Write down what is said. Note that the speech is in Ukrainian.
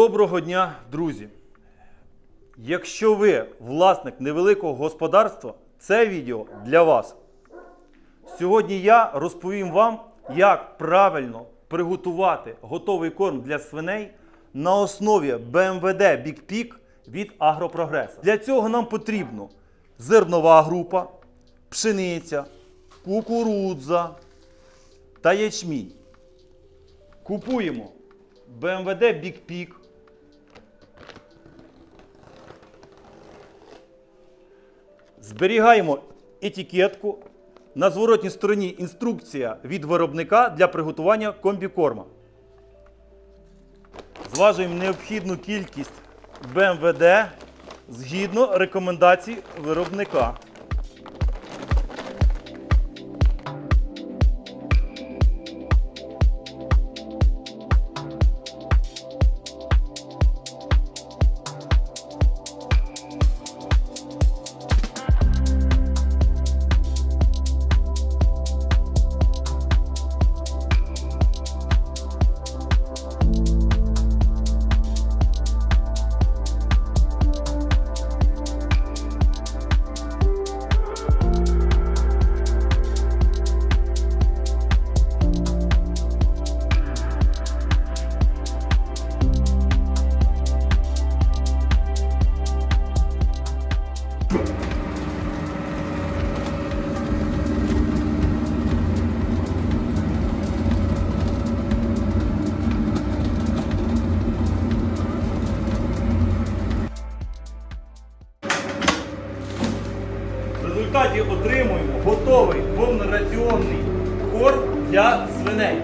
Доброго дня, друзі! Якщо ви власник невеликого господарства, це відео для вас. Сьогодні я розповім вам, як правильно приготувати готовий корм для свиней на основі БМВД Peak від Агропрогрес. Для цього нам потрібно зернова група, пшениця, кукурудза та ячмінь. Купуємо БМВД Peak. Зберігаємо етикетку. На зворотній стороні інструкція від виробника для приготування комбікорма. Зважуємо необхідну кількість БМВД згідно рекомендацій виробника. Результаті отримуємо готовий повнораціонний корм для свиней.